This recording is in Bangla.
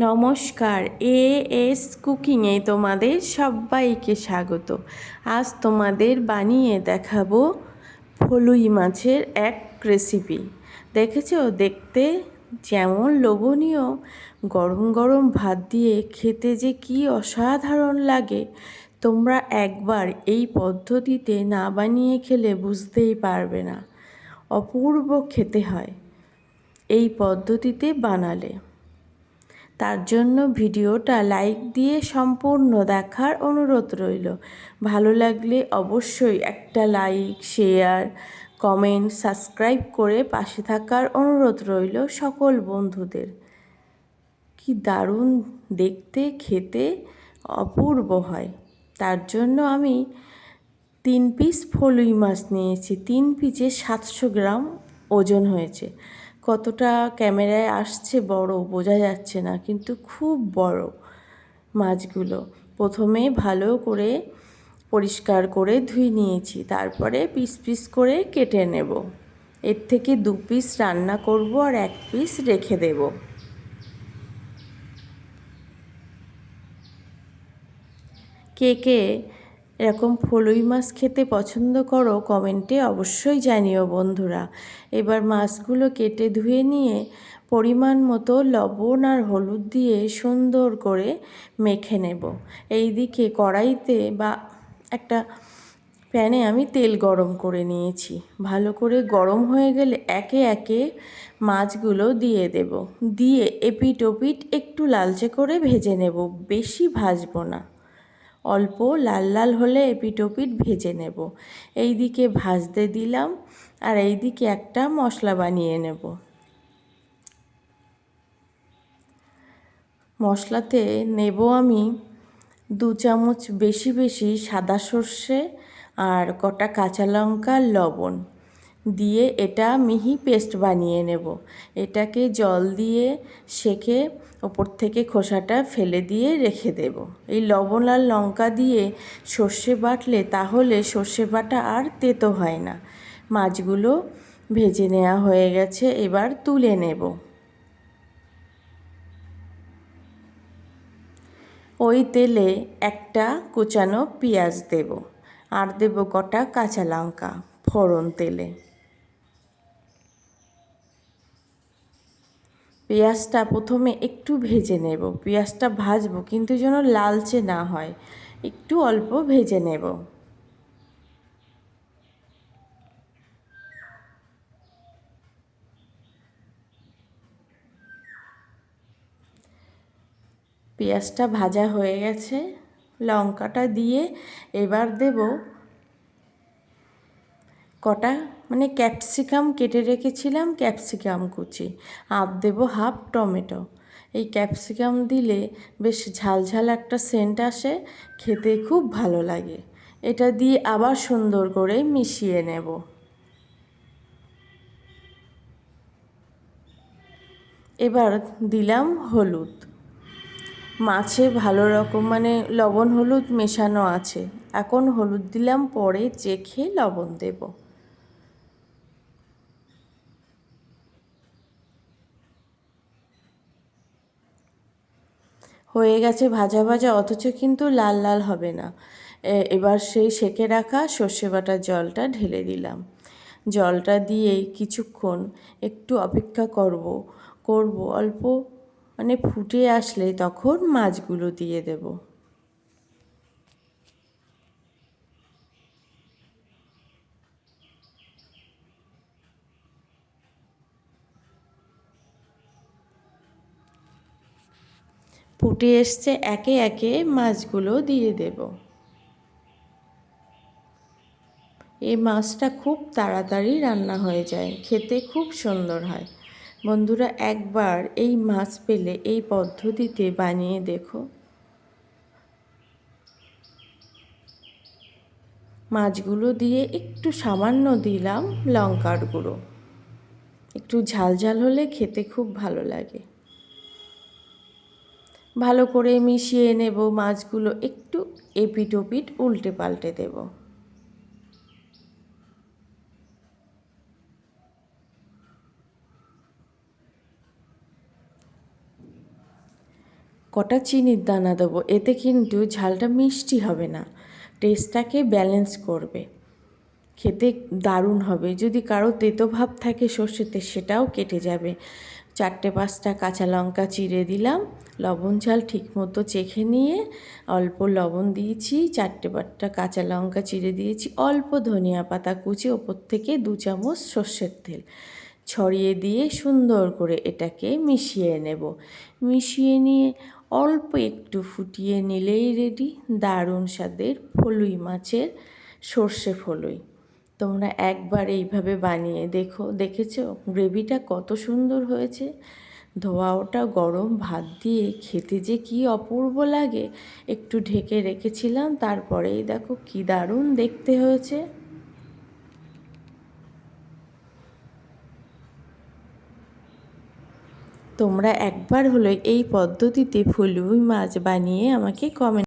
নমস্কার এ এস কুকিংয়ে তোমাদের সবাইকে স্বাগত। আজ তোমাদের বানিয়ে দেখাবো ফলুই মাছের এক রেসিপি দেখেছ? দেখতে যেমন লোভনীয়, গরম গরম ভাত দিয়ে খেতে যে কি অসাধারণ লাগে, তোমরা একবার এই পদ্ধতিতে না বানিয়ে খেলে বুঝতেই পারবে না। অপূর্ব খেতে হয়। এই পদ্ধতিতে বানালে। তার জন্য ভিডিওটা লাইক দিয়ে সম্পূর্ণ দেখার অনুরোধ রইল। ভালো লাগলে অবশ্যই একটা লাইক, শেয়ার, কমেন্ট, সাবস্ক্রাইব করে পাশে থাকার অনুরোধ রইল সকল বন্ধুদের। কি দারুণ দেখতে, খেতে অপূর্ব হয়। তার জন্য আমি তিন পিস ফলুই মাছ নিয়েছি। তিন পিসে সাতশো গ্রাম ওজন হয়েছে। কতটা ক্যামেরায় আসছে বড় বোঝা যাচ্ছে না, কিন্তু খুব বড় মাছগুলো। প্রথমে ভালো করে পরিষ্কার করে ধুয়ে নিয়েছি, তারপরে পিস পিস করে কেটে নেব। এর থেকে দু পিস রান্না করব আর এক পিস রেখে দেব। কে কে এরকম ফলুই মাছ খেতে পছন্দ করো, কমেন্টে অবশ্যই জানিও বন্ধুরা। এবার মাছগুলো কেটে ধুয়ে নিয়ে পরিমাণ মতো লবণ আর হলুদ দিয়ে সুন্দর করে মেখে নেব। এই দিকে কড়াইতে বা একটা প্যানে আমি তেল গরম করে নিয়েছি। ভালো করে গরম হয়ে গেলে একে একে মাছগুলো দিয়ে দেব। দিয়ে এপিট ওপিট একটু লালচে করে ভেজে নেব, বেশি ভাজবো না। অল্প লাল লাল হলে এপিটোপিট ভেজে নেব। এই দিকে ভাজতে দিলাম আর এই দিকে একটা মশলা বানিয়ে নেব। মশলাতে নেব আমি দু চামচ বেশি বেশি সাদা সর্ষে আর কটা কাঁচা লঙ্কা, লবণ। দিয়ে এটা মিহি পেস্ট বানিয়ে নেব। এটাকে জল দিয়ে সেকে ওপর থেকে খোসাটা ফেলে দিয়ে রেখে দেব। এই লবণ আর লঙ্কা দিয়ে সর্ষে বাটলে তাহলে সর্ষে বাটা আর তেতো হয় না। মাছগুলো ভেজে নেওয়া হয়ে গেছে, এবার তুলে নেব। ওই তেলে একটা কুচানো পেঁয়াজ দেব। আর দেব কটা কাঁচা লঙ্কা, ফোড়ন তেলে। পেঁয়াজটা প্রথমে একটু ভেজে নেব। পেঁয়াজটা ভাজবো কিন্তু যেন লালচে না হয়। একটু অল্প ভেজে নেব। পেঁয়াজটা ভাজা হয়ে গেছে। লঙ্কাটা দিয়ে এবার দেব কটা? মানে ক্যাপসিকাম কেটে রেখেছিলাম, ক্যাপসিকাম কুচি আর দেবো হাফ টমেটো। এই ক্যাপসিকাম দিলে বেশ ঝালঝাল একটা সেন্ট আসে, খেতে খুব ভালো লাগে। এটা দিয়ে আবার সুন্দর করে মিশিয়ে নেব। এবার দিলাম হলুদ। মাছে ভালো রকম মানে লবণ হলুদ মেশানো আছে। এখন হলুদ দিলাম, পরে চেখে লবণ দেবো। হয়ে গেছে ভাজা ভাজা, অথচ কিন্তু লাল লাল হবে না। এবার সেই সেকে রাখা সর্ষে বাটার জলটা ঢেলে দিলাম। জলটা দিয়ে কিছুক্ষণ একটু অপেক্ষা করব করব, অল্প মানে ফুটে আসলে তখন মাছগুলো দিয়ে দেবো। ফুটে এসছে, একে একে মাছগুলো দিয়ে দেব। এই মাছটা খুব তাড়াতাড়ি রান্না হয়ে যায়, খেতে খুব সুন্দর হয়। বন্ধুরা, একবার এই মাছ পেলে এই পদ্ধতিতে বানিয়ে দেখো। মাছগুলো দিয়ে একটু সামান্য দিলাম লঙ্কার গুঁড়ো। একটু ঝাল ঝাল হলে খেতে খুব ভালো লাগে। ভালো করে মিশিয়ে নেব মাছগুলো, একটু এপিট ওপিট উল্টে পাল্টে দেব। কটা চিনির দানা দেবো, এতে কিন্তু ঝালটা মিষ্টি হবে না টেস্টটাকে ব্যালেন্স করবে। খেতে দারুণ হবে, যদি কারও তেতো ভাব থাকে সর্ষেতে, সেটাও কেটে যাবে। চারটে পাঁচটা কাঁচা লঙ্কা চিড়ে দিলাম, লবণ ঝাল ঠিক মতো চেখে নিয়ে অল্প লবণ দিয়েছি, চারটে পাঁচটা কাঁচা লঙ্কা চিড়ে দিয়েছি, অল্প ধনিয়া পাতা কুচি, ওপর থেকে দু চামচ সর্ষের তেল। ছড়িয়ে দিয়ে সুন্দর করে এটাকে মিশিয়ে নেব। মিশিয়ে নিয়ে অল্প একটু ফুটিয়ে নিলেই রেডি দারুণ স্বাদের ফলুই মাছের সর্ষে ফলুই। তোমরা একবার এইভাবে বানিয়ে দেখো, দেখেছ? গ্রেভিটা কত সুন্দর হয়েছে। ধোয়া ওটা গরম ভাত দিয়ে খেতে যে কি অপূর্ব লাগে। একটু ঢেকে রেখেছিলাম, তারপরেই দেখো কি দারুণ দেখতে হয়েছে। তোমরা একবার হলো এই পদ্ধতিতে ফুলুই মাছ বানিয়ে আমাকে কমেন্ট